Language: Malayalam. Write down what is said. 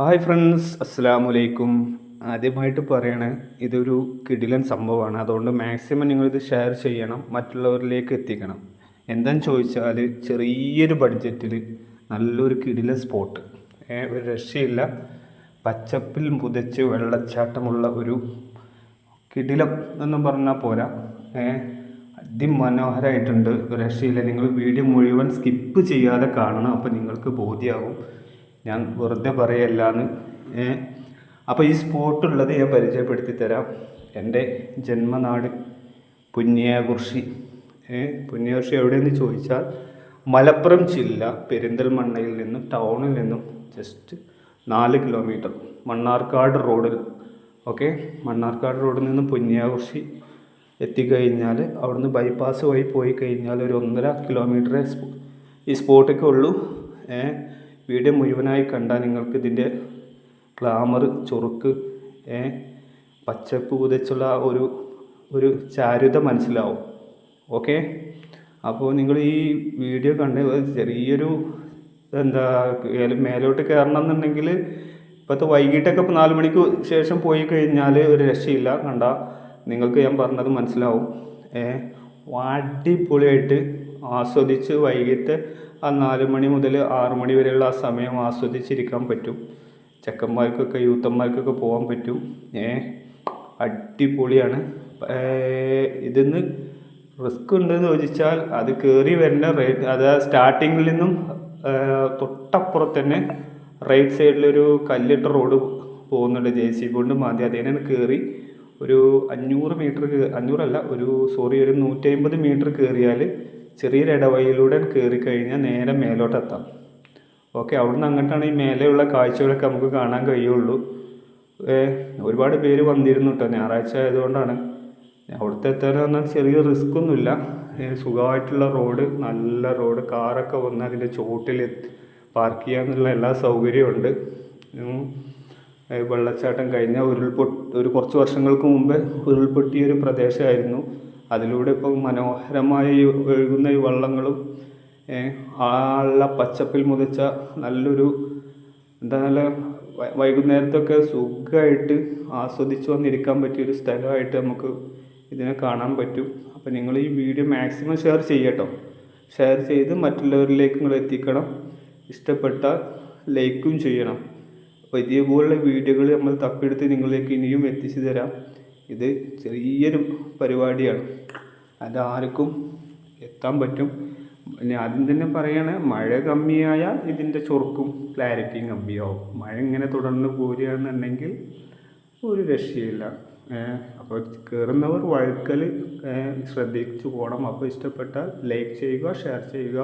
ഹായ് ഫ്രണ്ട്സ് അസ്സാം വലൈക്കും ആദ്യമായിട്ട് പറയണേ ഇതൊരു കിടിലൻ സംഭവമാണ്. അതുകൊണ്ട് മാക്സിമം നിങ്ങളിത് ഷെയർ ചെയ്യണം മറ്റുള്ളവരിലേക്ക് എത്തിക്കണം. എന്താന്ന് ചോദിച്ചാൽ ചെറിയൊരു ബഡ്ജറ്റിൽ നല്ലൊരു കിടിലൻ സ്പോട്ട്. ഒരു രക്ഷയില്ല. പച്ചപ്പിൽ പുതച്ച് വെള്ളച്ചാട്ടമുള്ള ഒരു കിടിലം എന്ന് പറഞ്ഞാൽ പോരാ. അതിമനോഹരമായിട്ടുണ്ട് രക്ഷയില്ല. നിങ്ങൾ വീഡിയോ മുഴുവൻ സ്കിപ്പ് ചെയ്യാതെ കാണണം അപ്പോൾ നിങ്ങൾക്ക് ബോധ്യമാകും ഞാൻ വെറുതെ പറയല്ലാന്ന് അപ്പോൾ ഈ സ്പോട്ടുള്ളത് ഞാൻ പരിചയപ്പെടുത്തി തരാം എന്റെ ജന്മനാട് പുന്നിയാകുർഷി പുന്നിയാകുർഷി എവിടെയെന്ന് ചോദിച്ചാൽ മലപ്പുറം ജില്ല പെരിന്തൽമണ്ണയിൽ നിന്നും ടൗണിൽ നിന്നും ജസ്റ്റ് നാല് കിലോമീറ്റർ മണ്ണാർക്കാട് റോഡിൽ ഓക്കെ? മണ്ണാർക്കാട് റോഡിൽ നിന്ന് പുന്നിയാകുർഷി എത്തിക്കഴിഞ്ഞാൽ അവിടുന്ന് ബൈപ്പാസ് വഴി പോയി കഴിഞ്ഞാൽ ഒരു ഒന്നര കിലോമീറ്ററേ ഈ സ്പോട്ടൊക്കെ ഉള്ളൂ വീഡിയോ മുഴുവനായി കണ്ടാൽ നിങ്ങൾക്ക് ഇതിന്റെ ഗ്ലാമർ ചുറുക്ക് പച്ചപ്പ് പുതച്ചുള്ള ഒരു ഒരു ചാരുത മനസ്സിലാവും. ഓക്കെ? അപ്പോൾ നിങ്ങൾ ഈ വീഡിയോ കണ്ട് ചെറിയൊരു എന്താ മേലോട്ട് കയറണം എന്നുണ്ടെങ്കിൽ ഇപ്പോഴത്തെ വൈകിട്ടൊക്കെ ഇപ്പോൾ നാല് മണിക്ക് ശേഷം പോയി കഴിഞ്ഞാൽ ഒരു രക്ഷയില്ല. കണ്ട നിങ്ങൾക്ക് ഞാൻ പറഞ്ഞത് മനസ്സിലാവും. അടിപൊളിയായിട്ട് ആസ്വദിച്ച് വൈകിട്ട് ആ നാല് മണി മുതൽ ആറ് മണി വരെയുള്ള ആ സമയം ആസ്വദിച്ചിരിക്കാൻ പറ്റും. ചെക്കന്മാർക്കൊക്കെ യൂത്തന്മാർക്കൊക്കെ പോകാൻ പറ്റും. ഏ അടിപൊളിയാണ്. ഇതിന്ന് റിസ്ക് ഉണ്ടെന്ന് ചോദിച്ചാൽ അത് കയറി വരുന്ന റേറ്റ് അത് സ്റ്റാർട്ടിങ്ങിൽ നിന്നും തൊട്ടപ്പുറത്ത് തന്നെ റൈറ്റ് സൈഡിലൊരു കല്ലിട്ട റോഡ് പോകുന്നുണ്ട്. ജെ സി ബി കൊണ്ട് മാതി അതേനാണ് കയറി ഒരു അഞ്ഞൂറ് മീറ്റർ അഞ്ഞൂറല്ല ഒരു സോറി ഒരു നൂറ്റി അമ്പത് മീറ്റർ കയറിയാൽ ചെറിയൊരു ഇടവഴിയിലൂടെ കയറി കഴിഞ്ഞാൽ നേരെ മേലോട്ട് എത്താം ഓക്കെ അവിടുന്ന് അങ്ങോട്ടാണ് ഈ മേലെയുള്ള കാഴ്ചകളൊക്കെ നമുക്ക് കാണാൻ കഴിയുള്ളൂ. ഒരുപാട് പേര് വന്നിരുന്നു കേട്ടോ ഞായറാഴ്ച ആയതുകൊണ്ടാണ്. അവിടുത്തെ എത്താൻ പറഞ്ഞാൽ ചെറിയ റിസ്ക് ഒന്നുമില്ല. സുഖമായിട്ടുള്ള റോഡ് നല്ല റോഡ് കാറൊക്കെ വന്ന് അതിന്റെ ചോട്ടിൽ പാർക്ക് ചെയ്യാനുള്ള എല്ലാ സൗകര്യവും ഉണ്ട്. വെള്ളച്ചാട്ടം കഴിഞ്ഞ ഉരുൾപൊട്ട് ഒരു കുറച്ച് വർഷങ്ങൾക്ക് മുമ്പ് ഉരുൾപൊട്ടിയ ഒരു പ്രദേശമായിരുന്നു. അതിലൂടെ ഇപ്പോൾ മനോഹരമായി ഒഴുകുന്ന ഈ വള്ളങ്ങളും ആ ആള്ള പച്ചപ്പിൽ മുതച്ച നല്ലൊരു എന്താ നല്ല വൈകുന്നേരത്തൊക്കെ സുഖമായിട്ട് ആസ്വദിച്ച് വന്നിരിക്കാൻ പറ്റിയൊരു സ്ഥലമായിട്ട് നമുക്ക് ഇതിനെ കാണാൻ പറ്റും. അപ്പോൾ നിങ്ങൾ ഈ വീഡിയോ മാക്സിമം ഷെയർ ചെയ്യട്ടോ. ഷെയർ ചെയ്ത് മറ്റുള്ളവരിലേക്ക് നിങ്ങൾ എത്തിക്കണം. ഇഷ്ടപ്പെട്ട ലൈക്കും ചെയ്യണം. അപ്പോൾ ഇതേപോലുള്ള വീഡിയോകൾ നമ്മൾ തപ്പെടുത്ത് നിങ്ങളിലേക്ക് ഇനിയും എത്തിച്ചു തരാം. ഇത് ചെറിയൊരു പരിപാടിയാണ്. അത് ആർക്കും എത്താൻ പറ്റും. പിന്നെ ആദ്യം തന്നെ പറയാണ് മഴ കമ്മിയായാൽ ഇതിന്റെ ചൊറുക്കും ക്ലാരിറ്റിയും കമ്മിയാവും. മഴ ഇങ്ങനെ തുടർന്ന് പോരുകയാണെന്നുണ്ടെങ്കിൽ ഒരു രക്ഷയില്ല. അപ്പോൾ കയറുന്നവർ വഴുക്കൽ ശ്രദ്ധിച്ചു പോകണം. അപ്പോൾ ഇഷ്ടപ്പെട്ടാൽ ലൈക്ക് ചെയ്യുക ഷെയർ ചെയ്യുക.